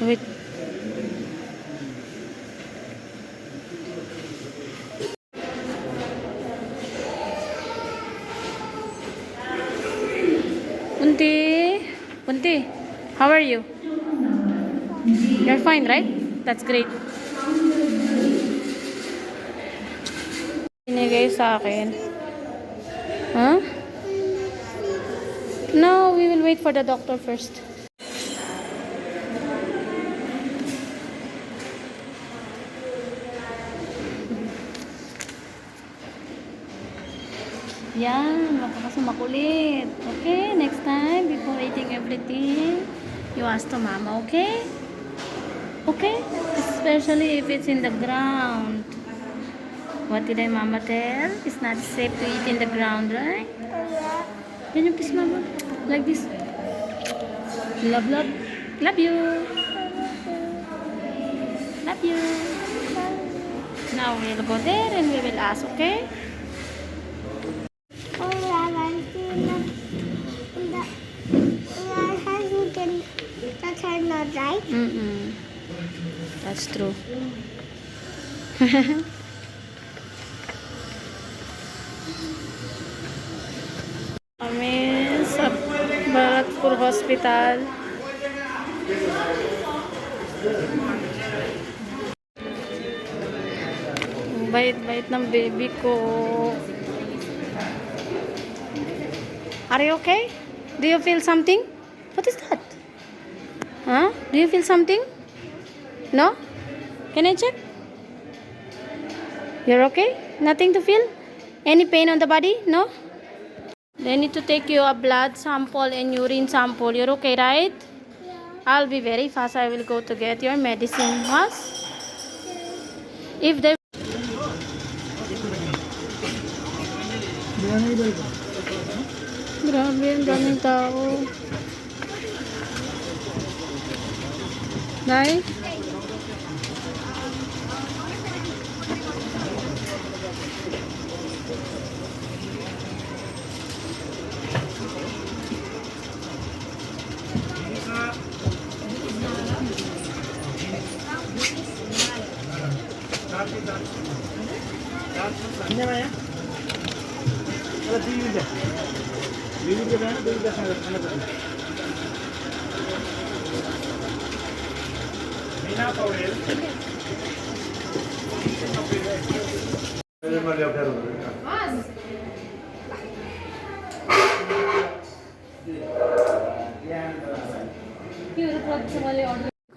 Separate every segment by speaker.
Speaker 1: Wait. Unti. Unti. How are you? You're fine, right? That's great. Binigay sa akin. Huh? No, we will wait for the doctor first. Yan, makakasa makulit. Okay, next time, before eating everything, you ask to mama, okay? Okay? Especially if it's in the ground. What did I mama tell? It's not safe to eat in the ground, right? Yan yung kiss mama. Like this. Love, love. Love you. Love you. Now we'll go there and we will ask, okay?
Speaker 2: That's
Speaker 1: true. Sa Baratpur Hospital. Ang Bait-bait ng baby ko. Are you okay? Do you feel something? What is that? Huh? Do you feel something? No? Can I check? You're okay? Nothing to feel? Any pain on the body? No? They need to take you a blood sample and urine sample. You're okay, right? I'll be very fast. I will go to get your medicine. Huh? If they Grabe, ang daming tao. Nay? Ko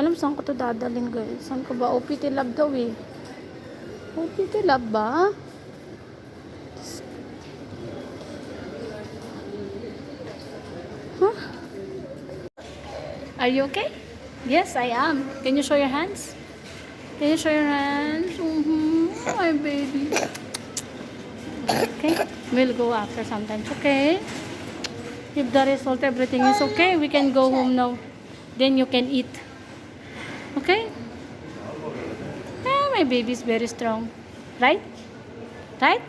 Speaker 1: alam saan ko to dadalhin guys. Saan ko ba? OPT lab daw eh. OPT lab ba? Are you okay? Yes, I am. Can you show your hands? Can you show your hands? Mm-hmm. My baby. Okay. We'll go after sometimes. Okay. If the result, everything is okay, we can go home now. Then you can eat. Okay? Ah, my baby is very strong. Right? Right?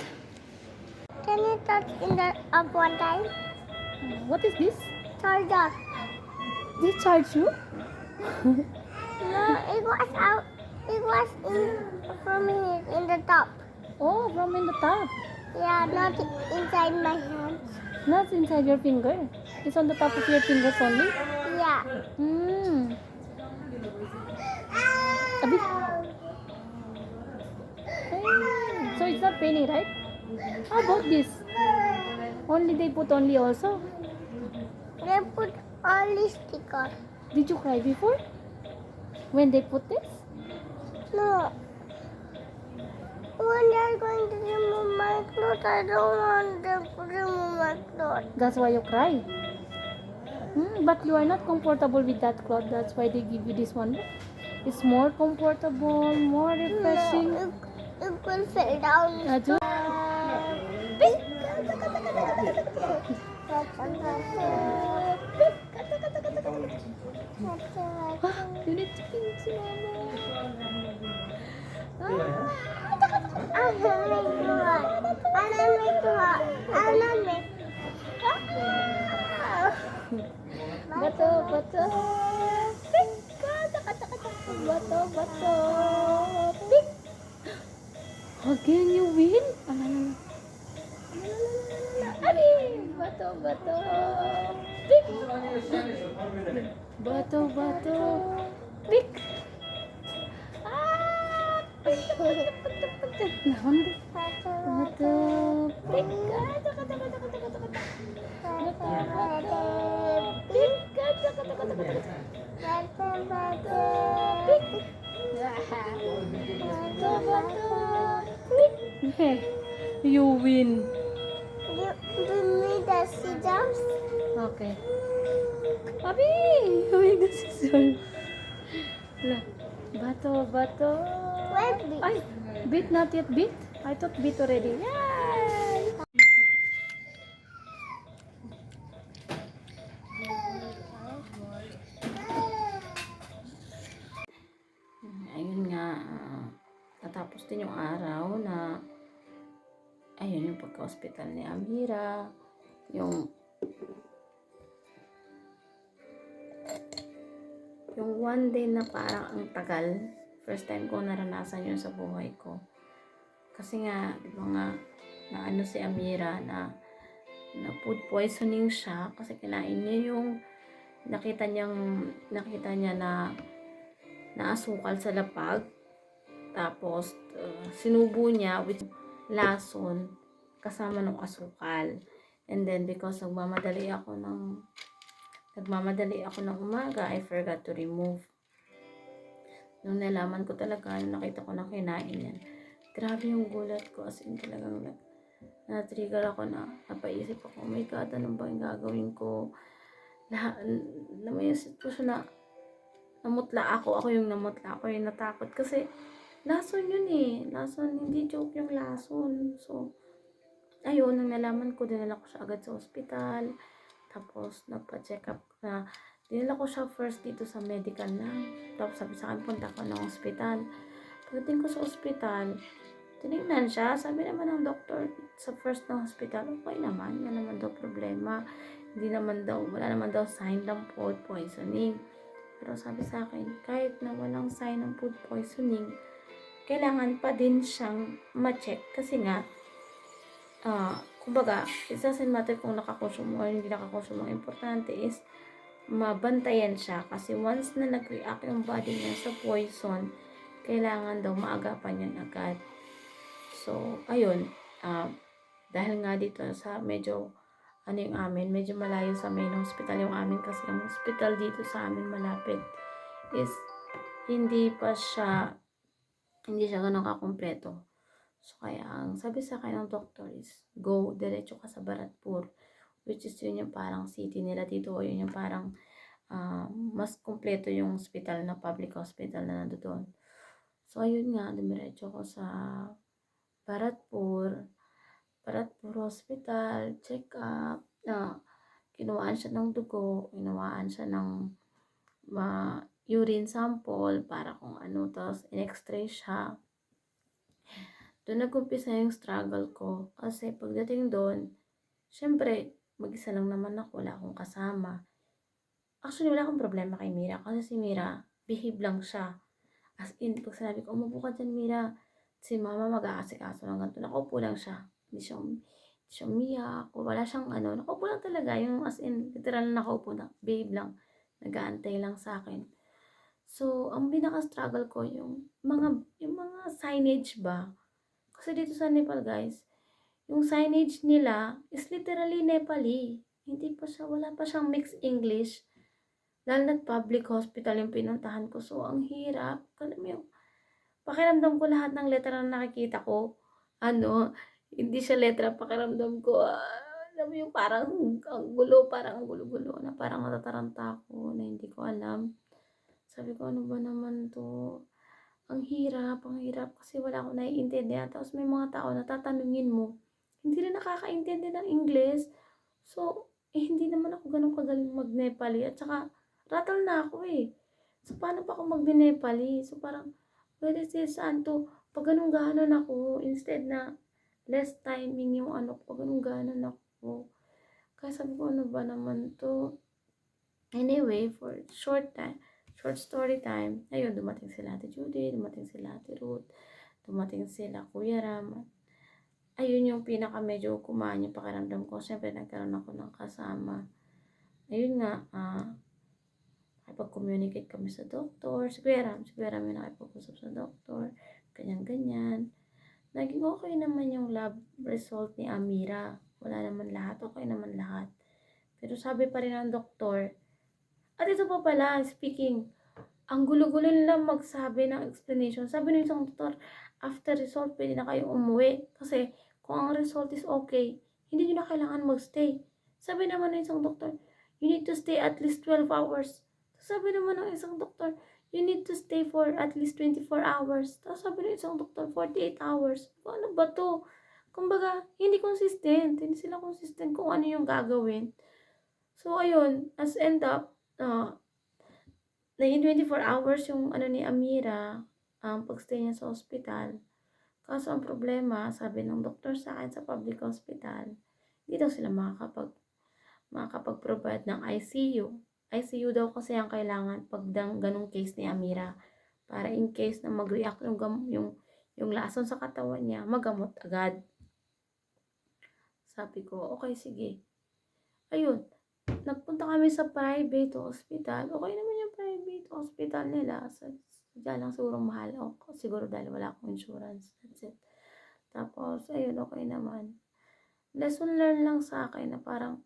Speaker 2: Can you touch in the up one time?
Speaker 1: What is this?
Speaker 2: Charge
Speaker 1: This charge you?
Speaker 2: No, it was out. It was in from here in the top.
Speaker 1: Oh, from in the top.
Speaker 2: Yeah, not inside my hands.
Speaker 1: Not inside your finger. It's on the top of your fingers only.
Speaker 2: Yeah.
Speaker 1: Hmm. Hey. So it's not penny, right? How about this? Only they put only also.
Speaker 2: They put only sticker.
Speaker 1: Did you cry before? When they put this?
Speaker 2: No. When they're going to remove my clothes, I don't want them to remove my clothes.
Speaker 1: That's why you cry. Hmm, but you are not comfortable with that cloth. That's why they give you this one. It's more comfortable, more refreshing.
Speaker 2: No, it, it will fall down.
Speaker 1: Aju. Ah, you need to pinch si mama. Ah, bato, bato. Bato, bato. Pick! Again, you win? Bato, bato. Pick! Bato, bato. Pick! Okay. You win.
Speaker 2: You bring me the scissors.
Speaker 1: Okay. Abi! Huwag na si Sol. Wala. Bato, bato. Ay! Beat not yet beat? I thought beat already. Yay! Ayun nga, natapos din yung araw na ayun yung pagka-hospital ni Amira, yung one day na parang ang tagal, first time ko naranasan yun sa buhay ko. Kasi nga, di ba nga, na ano si Amira na na food poisoning siya kasi kinain niya yung nakita niyang nakita niya na naasukal sa lapag. Tapos uh, sinubo niya with lason kasama ng asukal. And then because nagmamadali ako ng nagmamadali ako ng umaga I forgot to remove. Nung nalaman ko talaga nung nakita ko na kinain yan grabe yung gulat ko as in talagang na, na-trigger ako na napaisip ako oh my god ano ba yung gagawin ko? Lahat na may sitwasyon na namutla ako, ako yung namutla, ako yung natakot. Kasi lason yun eh, lason, hindi joke yung lason. So, ayun, nang nalaman ko, dinala ko siya agad sa ospital, tapos nagpa-check up na, dinala ko siya first dito sa medical lang, tapos sabi sa akin, punta ko ng ospital. Pagdating ko sa ospital, tinignan siya, sabi naman ng doktor sa first ng hospital, okay naman, yan naman daw problema, hindi naman daw, wala naman daw sign ng food poisoning. Pero sabi sa akin, kahit na walang sign ng food poisoning, kailangan pa din siyang ma-check. Kasi nga, ah, kumbaga, it doesn't matter kung nakakonsume or hindi nakakonsume. Ang importante is, mabantayan siya kasi once na nag-react yung body niya sa poison, kailangan daw maagapan yan agad. So, ayun, ah, dahil nga dito sa medyo ano yung amin, medyo malayo sa main hospital yung amin kasi yung hospital dito sa amin malapit is hindi pa siya hindi siya ganun kakompleto. So, kaya ang sabi sa akin ng doctor is go, diretso ka sa Baratpur which is yun yung parang city nila dito o yun yung parang ah, mas kompleto yung hospital na public hospital na nandoon. So, ayun nga, dumiretso ko sa Baratpur Baratpur Hospital, check up, na kinuhaan siya ng dugo, kinuhaan siya ng ma urine sample para kung ano, tapos in-x-ray siya. Doon nag-umpisa yung struggle ko. Kasi pagdating doon, syempre, mag-isa lang naman ako, wala akong kasama. Actually, wala akong problema kay Mira. Kasi si Mira, behave lang siya. As in, pag sinabi ko, umupo ka dyan, Mira. Si mama mag-aasikaso ng ganito. Nakaupo lang siya. Hindi siya, hindi siya umiyak. Wala siyang ano. Nakaupo lang talaga. Yung as in, literal na nakaupo na. Behave lang. Nag-aantay lang sa akin. So, ang pinaka-struggle ko, yung mga, yung mga signage ba? Kasi dito sa Nepal, guys, yung signage nila is literally Nepali. Hindi pa siya, wala pa siyang mixed English. Dahil nag public hospital yung pinuntahan ko. So, ang hirap. Alam mo yung, pakiramdam ko lahat ng letra na nakikita ko. Ano, hindi siya letra, pakiramdam ko, ah, alam mo yung parang ang gulo, parang ang gulo-gulo na parang natataranta ako na hindi ko alam. Sabi ko, ano ba naman to? Ang hirap, ang hirap kasi wala akong naiintindihan. Tapos may mga tao na tatanungin mo, hindi rin nakakaintindi ng English. So, eh, hindi naman ako ganun kagaling mag-Nepali. At saka, rattle na ako eh. So, paano pa ako mag-Nepali? So, parang, is this, Santo? Pag ganun ganon ako, instead na less timing yung ano ko, ganun ganon ako. Kaya sabi ko, ano ba naman to? Anyway, for short time, short story time. Ayun, dumating sila Ate Judy, dumating sila Ate Ruth, dumating sila Kuya Ram. Ayun yung pinaka medyo kumaan yung pakiramdam ko. Siyempre, nagkaroon ako ng kasama. Ayun nga, ah, nakipag-communicate kami sa doktor. Si Kuya Ram, si Kuya Ram yung nakipag-usap sa doktor. Ganyan-ganyan. Naging okay naman yung lab result ni Amira. Wala naman lahat. Okay naman lahat. Pero sabi pa rin ng doktor, at ito pa pala, speaking, ang gulo-gulo nila magsabi ng explanation. Sabi ng isang doktor, after result, pwede na kayong umuwi. Kasi, kung ang result is okay, hindi nyo na kailangan magstay. Sabi naman ng isang doktor, you need to stay at least 12 hours. Sabi naman ng isang doktor, you need to stay for at least 24 hours. Tapos sabi ng isang doktor, 48 hours. Ano ba to? Kumbaga, hindi consistent. Hindi sila consistent kung ano yung gagawin. So, ayun, as end up, uh, naging 24 hours yung ano ni Amira, ang pagstay niya sa ospital. Kaso ang problema, sabi ng doktor sa akin sa public hospital, hindi daw sila makakapag makakapag-provide ng ICU. ICU daw kasi ang kailangan pag ganong case ni Amira. Para in case na mag-react yung, yung, yung lason sa katawan niya, magamot agad. Sabi ko, okay, sige. Ayun, nagpunta kami sa private hospital. Okay naman yung private hospital nila. Sa, sadya lang siguro mahal. O, siguro dahil wala akong insurance. That's it. Tapos, ayun, okay naman. Lesson learned lang sa akin na parang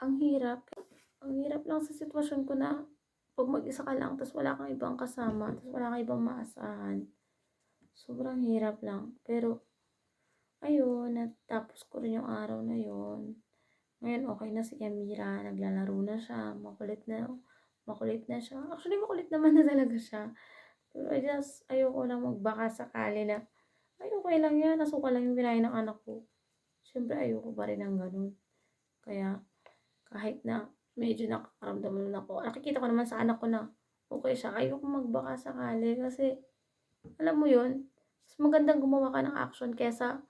Speaker 1: ang hirap. Ang hirap lang sa sitwasyon ko na pag mag-isa ka lang, tapos wala kang ibang kasama, tapos wala kang ibang maasahan. Sobrang hirap lang. Pero, ayun, natapos ko rin yung araw na yun. Ngayon, okay na si Amira. Naglalaro na siya. Makulit na. Makulit na siya. Actually, makulit naman na talaga siya. Pero I just, ayoko lang magbaka sakali na, ay, okay lang yan. Nasuka lang yung kinain ng anak ko. Siyempre, ayoko pa rin ng ganun. Kaya, kahit na medyo nakakaramdam naman ako, nakikita ko naman sa anak ko na okay siya. Ayoko magbaka sakali kasi, alam mo yun, mas magandang gumawa ka ng action kesa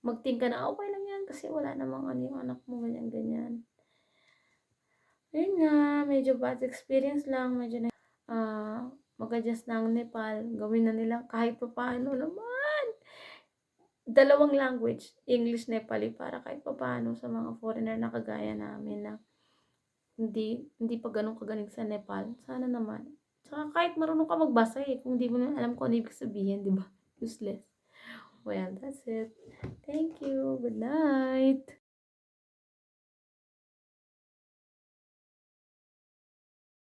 Speaker 1: mag-think ka na okay lang kasi wala namang ano yung anak mo, ganyan, ganyan. Ayun nga, medyo bad experience lang, medyo na, ah, mag-adjust na Nepal, gawin na nila kahit pa paano naman. Dalawang language, English, Nepali, para kahit pa paano sa mga foreigner na kagaya namin na hindi, hindi pa ganun kagaling sa Nepal. Sana naman. Tsaka kahit marunong ka magbasa eh, kung di mo na alam kung ano ibig sabihin, di ba? Useless. Well, that's it. Thank you. Good night.